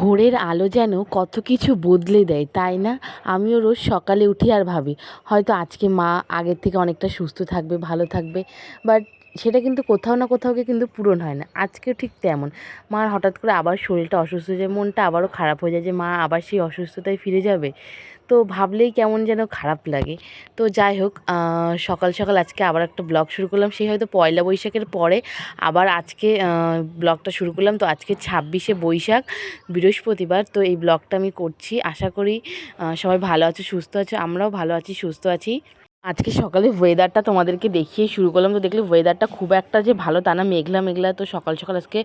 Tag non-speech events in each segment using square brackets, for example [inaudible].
ভোরের আলো যেন কত কিছু বদলে দেয়, তাই না? আমিও রোজ সকালে উঠি আর ভাবি, হয়তো আজকে মা আগের থেকে অনেকটা সুস্থ থাকবে, ভালো থাকবে, বাট সেটা কিন্তু কোথাও না কোথাও গিয়ে কিন্তু পূরণ হয় না। আজকেও ঠিক তেমন। মার হঠাৎ করে আবার শরীরটা অসুস্থ হয়ে যায়, মনটা আবারও খারাপ হয়ে যায় যে মা আবার সেই অসুস্থতায় ফিরে যাবে। তো ভাবলেই কেমন যেন খারাপ লাগে। তো যাই হোক সকাল সকাল আজকে আবার একটা ব্লগ শুরু করলাম। সেই হয়তো পয়লা বৈশাখের পরে আবার আজকে ব্লগটা শুরু করলাম। তো আজকে ছাব্বিশে বৈশাখ, বৃহস্পতিবার। তো এই ব্লগটা আমি করছি। আশা করি সবাই ভালো আছে, সুস্থ আছে। আমরাও ভালো আছি, সুস্থ আছি। আজকে সকালে ওয়েদারটা তোমাদেরকে দেখিয়ে শুরু করলাম। তো দেখলে ওয়েদারটা খুব একটা যে ভালো তা না, মেঘলা মেঘলা। তো সকাল সকাল আজকে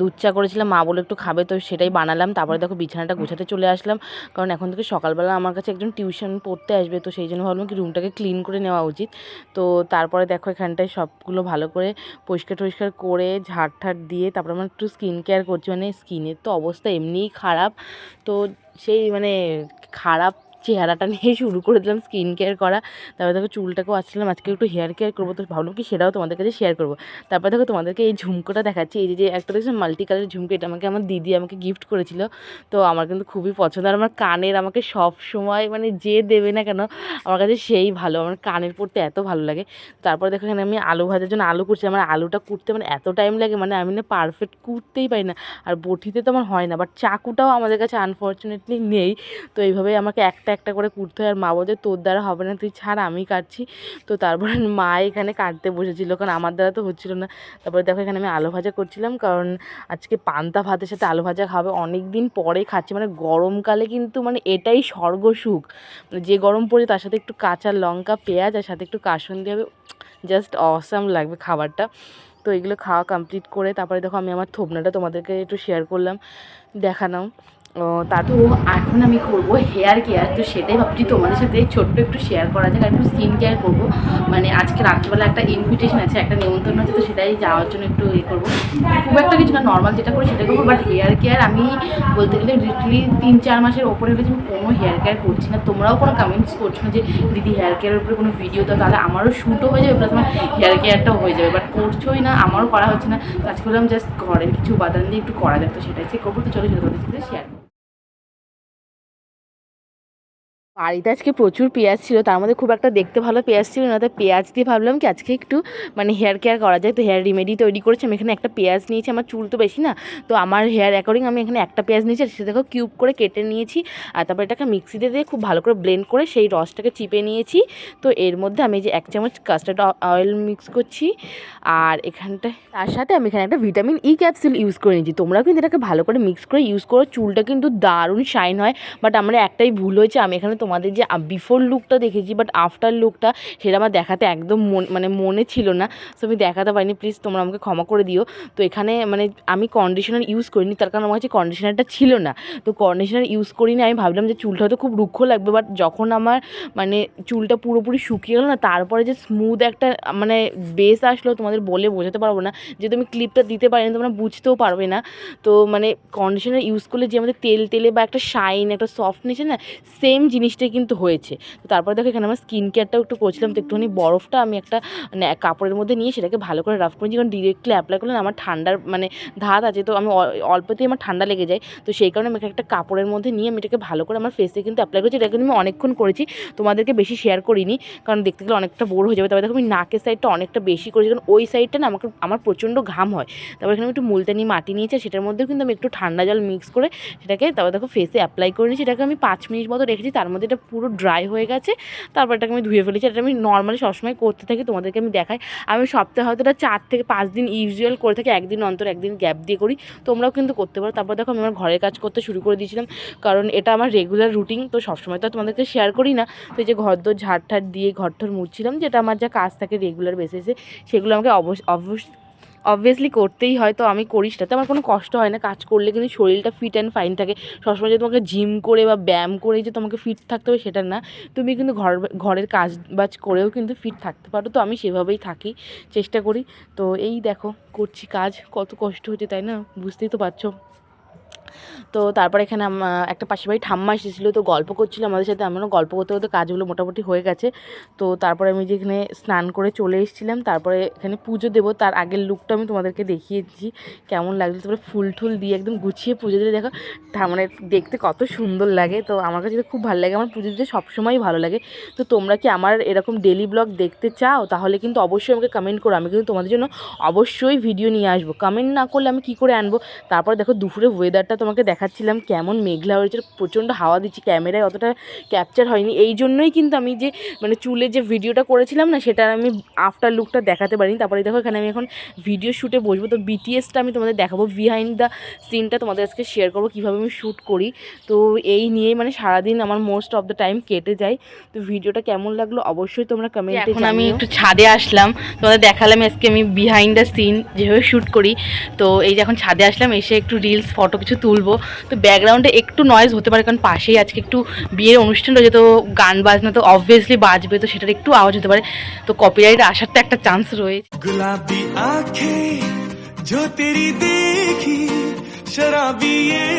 দুধ চা করেছিলাম, মা বলে একটু খাবে, তো সেটাই বানালাম। তারপরে দেখো বিছানাটা গুছাতে চলে আসলাম। কারণ এখন থেকে সকালবেলা আমার কাছে একজন টিউশন পড়তে আসবে, তো সেই জন্য ভাবলাম কি রুমটাকে ক্লিন করে নেওয়া উচিত। তো তারপরে দেখো এখানটায় সবগুলো ভালো করে পরিষ্কার টরিষ্কার করে ঝাড় ঠাট দিয়ে তারপরে আমার একটু স্কিন কেয়ার করছি। মানে স্কিনের তো অবস্থা এমনিই খারাপ। তো সেই মানে খারাপ চেহারাটা নিয়ে শুরু করে দিলাম স্কিন কেয়ার করা। তারপরে দেখো চুলটাকেও আসছিলাম আজকে একটু হেয়ার কেয়ার করব, তো ভাবলাম কি সেটাও তোমাদের কাছে শেয়ার করব। তারপরে দেখো তোমাদেরকে এই ঝুমকোটা দেখাচ্ছি, এই যে একটা দেখছ মাল্টি কালারের ঝুমকো, এটা আমাকে আমার দিদি আমাকে গিফট করেছিল। তো আমার কিন্তু খুবই পছন্দ, আর আমার কানের আমাকে সব সময় মানে যে দেবে না কেন, আমার কাছে সেই ভালো, আমার কানের পড়তে এত ভালো লাগে। তারপরে দেখো এখানে আমি আলু ভাজার জন্য আলু করছি আমার আলুটা কুটতে মানে এত টাইম লাগে মানে আমি না পারফেক্ট কুটতেই পারি না। আর বটিতে তো আমার হয় না বাট চাকুটাও আমাদের কাছে আনফর্চুনেটলি নেই। তো এইভাবেই আমাকে একটা একটা করে কুটতে হয় আর মা বলছে, তোর দ্বারা হবে না, তুই ছাড় আমি কাটছি। তো তারপরে [laughs] মা এখানে কাটতে বসেছিল, কারণ আমার দ্বারা তো হচ্ছিল না। তারপরে দেখো এখানে আমি আলু ভাজা করছিলাম, কারণ আজকে পান্তা ভাতের সাথে আলু ভাজা খাবে অনেক দিন পরে খাচ্ছি। মানে গরমকালে কিন্তু মানে এটাই স্বর্গসুখ মানে যে গরম পড়ে তার সাথে একটু কাঁচা লঙ্কা, পেঁয়াজ আর সাথে একটু কাসন্দি হবে জাস্ট অসাম লাগবে খাবারটা। তো এগুলো খাওয়া কমপ্লিট করে, তারপরে দেখো আমি আমার থোবনাটা তোমাদেরকে একটু শেয়ার করলাম দেখানাম তারপর এখন আমি করব হেয়ার কেয়ার তো সেটাই ভাবছি তোমাদের সাথে ছোট্ট একটু শেয়ার করা যাক একটু স্কিন কেয়ার করব। মানে আজকে রাত্রিবেলা একটা ইনভিটেশন আছে, একটা নিমন্ত্রণ আছে, তো সেটাই যাওয়ার জন্য একটু ইয়ে করব। খুব একটা কিছু না নর্মাল যেটা করি সেটা করব বাট হেয়ার কেয়ার আমি বলতে গেলে লিটারলি তিন চার মাসের ওপরে হয়েছে আমি কোনো হেয়ার কেয়ার করছি না। তোমরাও কোনো কমেন্টস করছ না যে, দিদি হেয়ার কেয়ারের উপরে কোনো ভিডিও দাও, তাহলে আমারও শ্যুটও হয়ে যাবে প্লাস আমার হেয়ার কেয়ারটাও হয়ে যাবে। বাট করছোই না, আমারও করা হচ্ছে না। তো আজকে বললাম জাস্ট ঘরের কিছু উপাদান দিয়ে একটু করা যাক, তো সেটাই সে করব। তো চলো সেটা তোমাদের সাথে শেয়ার বাড়িতে আজকে প্রচুর পেঁয়াজ ছিল, তার মধ্যে খুব একটা দেখতে ভালো পেঁয়াজ ছিল না তাই পেঁয়াজ দিয়ে ভাবলাম কি আজকে একটু মানে হেয়ার কেয়ার করা যায়, তো হেয়ার রিমেডি তৈরি করেছি, আমি এখানে একটা পেঁয়াজ নিয়েছি, আমার চুল তো বেশি না, তো আমার হেয়ার অ্যাকর্ডিং আমি এখানে একটা পেঁয়াজ নিয়েছি সেটা দেখো কিউব করে কেটে নিয়েছি, আর তারপর এটাকে মিক্সিতে দিয়ে খুব ভালো করে ব্লেন্ড করে সেই রসটাকে চিপে নিয়েছি, তো এর মধ্যে আমি যে এক চামচ কাস্টার্ড অয়েল মিক্স করছি, আর এখানটায় তার সাথে আমি এখানে একটা ভিটামিন ই ক্যাপসুল ইউজ করে নিয়েছি, তোমরাও কিন্তু এটাকে ভালো করে মিক্স করে ইউজ করো, চুলটা কিন্তু দারুণ শাইন হয় বাট আমার একটাই ভুল হয়েছে, আমি এখানে তোমাদের যে বিফোর লুকটা দেখেছি বাট আফটার লুকটা সেটা আমার দেখাতে একদম মন মানে ছিল না। সো আমি দেখাতে পারিনি। প্লিজ তোমরা আমাকে ক্ষমা করে দিও। তো এখানে মানে আমি কন্ডিশনার ইউজ করিনি। তার কারণ আমার কাছে কন্ডিশনারটা ছিল না। তো কন্ডিশনার ইউজ করিনি। আমি ভাবলাম যে, চুলটা হয়তো খুব রুক্ষ লাগবে বাট যখন আমার মানে চুলটা পুরোপুরি শুকিয়ে গেলো না, তারপরে যে স্মুথ একটা মানে বেস আসলো, তোমাদের বলে বোঝাতে পারব না। যেহেতু আমি ক্লিপটা দিতে পারিনি, তোমরা বুঝতেও পারবে না। তো মানে কন্ডিশনার ইউজ করলে যে আমাদের তেল তেলে বা একটা শাইন একটা সফটনেস না সেম জিনিসটাই কিন্তু হয়েছে। তো তারপরে দেখো এখানে আমার স্কিন কেয়ারটাও একটু করছিলাম। তো একটুখানি বরফটা আমি একটা মানে কাপড়ের মধ্যে নিয়ে সেটাকে ভালো করে রাফ করেছি। কারণ ডিরেক্টলি অ্যাপ্লাই করলে আমার ঠান্ডার মানে ধাত আছে। তো আমি অল্পতেই আমার ঠান্ডা লেগে যায়। তো সেই কারণে আমি একটা কাপড়ের মধ্যে নিয়ে আমি এটাকে ভালো করে আমার ফেসে কিন্তু অ্যাপ্লাই করেছি। এটা কিন্তু আমি অনেকক্ষণ করেছি। তোমাদেরকে বেশি শেয়ার করিনি। কারণ দেখতে গেলে অনেকটা বোর হয়ে যাবে। তবে দেখো আমি নাকের সাইডটা অনেকটা বেশি করেছি। কারণ ওই সাইডটা না আমাকে, আমার প্রচণ্ড ঘাম হয়। তারপর এখানে একটু মুলতানি মাটি নিয়েছি। সেটার মধ্যেও কিন্তু আমি একটু ঠান্ডা জল মিক্স করে সেটাকে তারপর দেখো ফেসে অ্যাপ্লাই করে নিয়েছি। এটাকে আমি পাঁচ মিনিট মতো রেখেছি। তার মধ্যে এটা পুরো ড্রাই হয়ে গেছে। তারপর এটাকে আমি ধুয়ে ফেলেছি। এটা আমি নর্মালি সবসময় করতে থাকি, তোমাদেরকে আমি দেখাই। আমি সপ্তাহে হয়তো এটা চার থেকে পাঁচ দিন ইউজুয়াল করে থাকি, একদিন অন্তর একদিন গ্যাপ দিয়ে করি। তোমরাও কিন্তু করতে পারো। তারপর দেখো আমি আমার ঘরের কাজ করতে শুরু করে দিয়েছিলাম, কারণ এটা আমার রেগুলার রুটিন তো সবসময় তো তোমাদেরকে শেয়ার করি না। তো এই যে ঘর দোর ঝাড় ঠাট দিয়ে ঘর ঠর মুছছিলাম, যেটা আমার যা কাজ থাকে রেগুলার বেসিসে সেগুলো আমাকে অবশ্য অবভিয়াসলি করতেই হয়, তো আমি করি সেটাতে আমার কোনো কষ্ট হয় না কাজ করলে, কিন্তু শরীরটা ফিট অ্যান্ড ফাইন থাকে। সবসময় যে তোমাকে জিম করে বা ব্যায়াম করে যে তোমাকে ফিট থাকতে হবে সেটা না। তুমি কিন্তু ঘর, ঘরের কাজ বাজ করেও কিন্তু ফিট থাকতে পারো। তো আমি সেভাবেই থাকি, চেষ্টা করি। তো এই দেখো, করছি কাজ। কত কষ্ট হচ্ছে, তাই না? বুঝতেই তো পারছ। তো তারপরে এখানে একটা পাশের বাড়ি ঠাম্মা এসেছিল, তো গল্প করছিল আমাদের সাথে। আমরাও গল্প করতে করতে কাজগুলো মোটামুটি হয়ে গেছে। তো তারপরে আমি যেখানে স্নান করে চলে এসেছিলাম, তারপরে এখানে পুজো দেবো। তার আগের লুকটা আমি তোমাদেরকে দেখিয়েছি, কেমন লাগল তারপরে ফুল টুল দিয়ে একদম গুছিয়ে পুজো দিলে দেখো মানে দেখতে কত সুন্দর লাগে। তো আমার কাছে খুব ভালো লাগে। আমার পুজো দিতে সবসময়ই ভালো লাগে। তো তোমরা কি আমার এরকম ডেলি ব্লগ দেখতে চাও? তাহলে কিন্তু অবশ্যই আমাকে কমেন্ট করো। আমি কিন্তু তোমাদের জন্য অবশ্যই ভিডিও নিয়ে আসব। কমেন্ট না করলে আমি কী করে আনব? তারপর দেখো দুপুরে ওয়েদারটা তোমাকে দেখাচ্ছিলাম কেমন মেঘলা হয়েছে প্রচণ্ড হাওয়া দিচ্ছে ক্যামেরায় অতটা ক্যাপচার হয়নি। এই জন্যই কিন্তু আমি যে মানে চুলে যে ভিডিওটা করেছিলাম না সেটা আমি আফটার লুকটা দেখাতে পারিনি। তারপরে দেখো এখানে আমি এখন ভিডিও শ্যুটে বসবো। তো বিটিএসটা আমি তোমাদের দেখাবো। বিহাইন্ড দ্য সিনটা তোমাদের আজকে শেয়ার করব কীভাবে আমি শ্যুট করি। তো এই নিয়েই মানে সারাদিন আমার মোস্ট অফ দ্য টাইম কেটে যায়। তো ভিডিওটা কেমন লাগল অবশ্যই তোমরা কমেন্টে এখন আমি একটু ছাদে আসলাম। তোমাদের দেখালাম আজকে আমি বিহাইন্ড দ্য সিন যেভাবে শ্যুট করি। তো এই যে এখন ছাদে আসলাম এসে একটু রিলস ফটো কিছু তুলবো তো ব্যাকগ্রাউন্ডে একটু নয়েজ হতে পারে কারণ পাশেই আজকে একটু বিয়ের অনুষ্ঠান রয়েছে তো গান বাজনা তো অবভিয়াসলি বাজবে তো সেটার একটু আওয়াজ হতে পারে তো কপিরাইট আসার তো একটা চান্স রয়েছে गुलाबी आंखें जो तेरी देखी शराबी ये